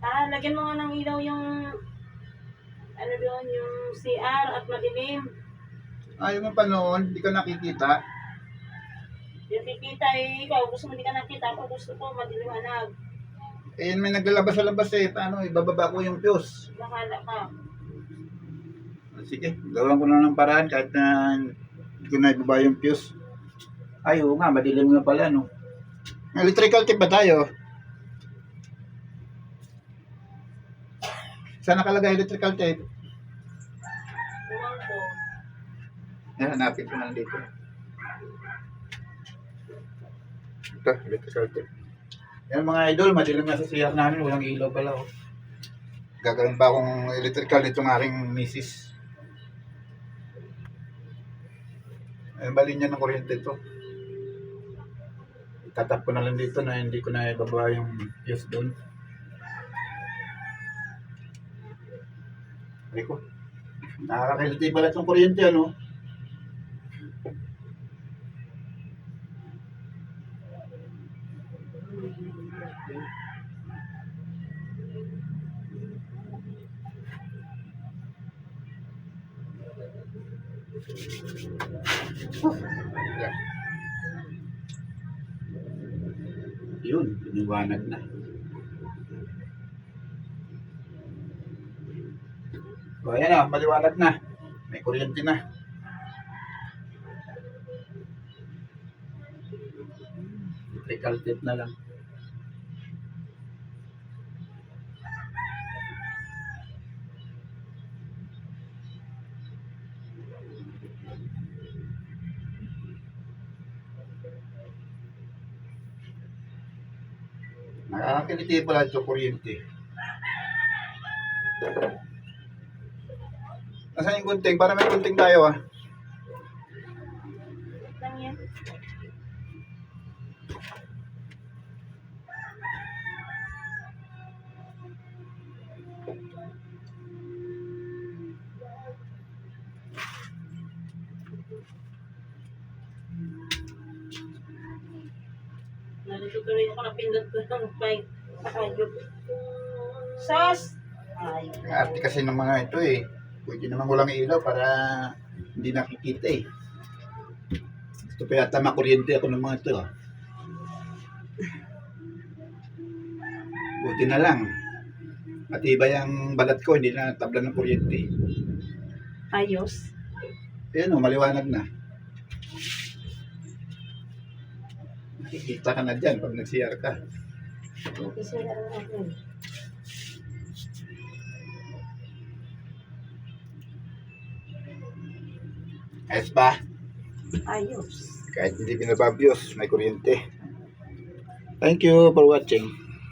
Ah, lagyan mo nga ng ilaw yung ano doon, yung CR at madilim. Ayaw mo pa noon, hindi ka nakikita. Yung kikita eh, ikaw gusto mo hindi ka nakita, ako gusto ko madiliwanag. Eh, may naglalabas sa labas eh. Paano, ibababa ko yung fuse. Bahala ka. Sige, gawan ko na ng paraan kahit na hindi ko na ibaba yung fuse. Ay, oo nga, madilim nga pala, no? Electrical tape ba tayo? Saan nakalagay electrical tape? Hanapin ko na dito. Ito, electrical tape. Yan mga idol, madilim na sa CR namin, walang ilaw pala, oh. Gagawin pa akong electrical nitong aking misis. Ayun ba linya ng kuryente ito? Itatap ko na lang dito na hindi ko na ibaba yung fuse doon. Ay ko. Nakakakiliti pala itong kuryente ano. Yan. Yun, liwanag na. O, ayan na, maliwanag na. May kuryente na. Electrical tape na lang. Nakakakiliti pala ito kuryente. Nasaan yung gunting? Para may gunting tayo ah. Lang yan. Narito tuloy ako napindot ko ng bike. Ayok. Sos! Ayok. Ang arte kasi ng mga ito eh. Pwede naman walang ilaw para hindi nakikita eh. Gusto pa yata makuryente ako ng mga ito ah. Buti na lang. Matibay ang balat ko, hindi na tabla ng kuryente. Ayos. Ayan o, maliwanag na. Nakikita ka na dyan pag nag-CR ka. Okay, sir. Ano natin? Ayos ba? Ayos. Kahit hindi binababyos, may kuryente. Thank you for watching.